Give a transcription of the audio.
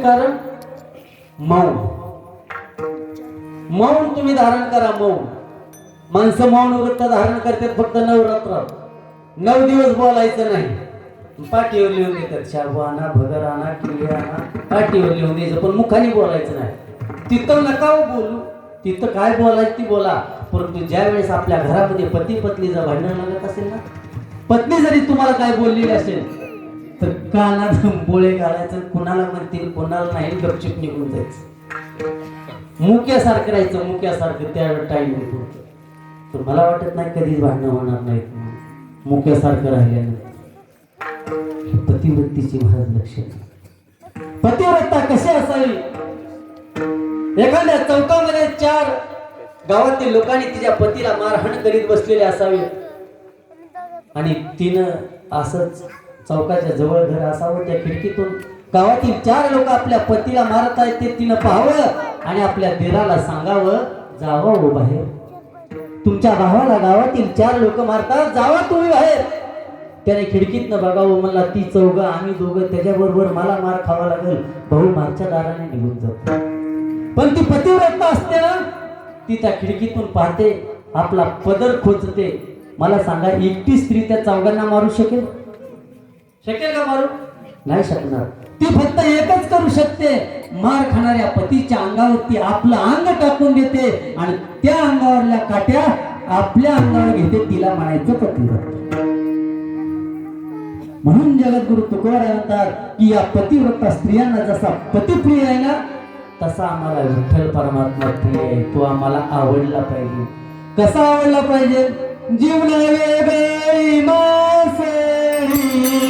कारण मौन मौन तुम्ही धारण करा मौन. माणसं मौन व्रत धारण करतात फक्त नवरात्र. नऊ दिवस बोलायचं नाही. पाठीवर लिहून देतात शाबू आणा भगर आणा किल्ले आणा पाठीवर लिहून द्यायचं पण मुखाने बोलायचं नाही. तिथं नका हो बोलू. तिथं काय बोलायचं ती बोला. परंतु ज्या वेळेस आपल्या घरामध्ये पती पत्नीचं भांडण लागत असेल ना पत्नी जरी तुम्हाला काय बोललेली असेल तर कानात बोळे घालायचं कुणाला म्हणतील कुणाला नाही गपचिप निघून जायचं. मुक्यासारखं राहायचं मुक्यासारखं त्या टाईम होतो तर मला वाटत नाही कधीच भांडणं होणार नाहीत मुक्यासारखं राहिल्यानं पतिवृत्तीची महाराज लक्ष द्या. पतिव्रता कशी असावी? एखाद्या चौकामध्ये चार गावातील लोकांनी तिच्या पतीला मारहाण करीत बसलेले असावे. आणि तिनं असंच चौकाच्या जवळ घर असावं त्या खिडकीतून गावातील चार लोक आपल्या पतीला मारत आहेत ते तिनं पाहावं आणि आपल्या दिराला सांगावं जावं हो बाहेर. तुमच्या भावाला गावातील चार लोक मारतात जावा तुम्ही बाहेर. त्याने खिडकीतनं बघावं मला ती चौघ आम्ही दोघं त्याच्याबरोबर मला मार खावा लागेल. भाऊ मागच्या दाराने निघून जातो. पण ती पतिव्रता असते ना ती त्या खिडकीतून पाहते आपला पदर खोचते. मला सांगा एकटी स्त्री त्या चौघांना मारू शकेल? शकेल का मारू? नाही शकणार. ती फक्त एकच करू शकते. मार खाणाऱ्या पतीच्या अंगावरती आपलं अंग टाकून देते आणि त्या अंगावरल्या काट्या आपल्या अंगावर घेते तिला म्हणायचं पतिव्रत म्हणून जगद्गुरु तुकोबाराय म्हणतात की या पतिव्रता स्त्रियांना जसा पती प्रिय आहे ना तसा आम्हाला विठ्ठल परमात्मा प्रिय आहे. तो आम्हाला आवडला पाहिजे. कसा आवडला पाहिजे? जीवन वेगळी मासळी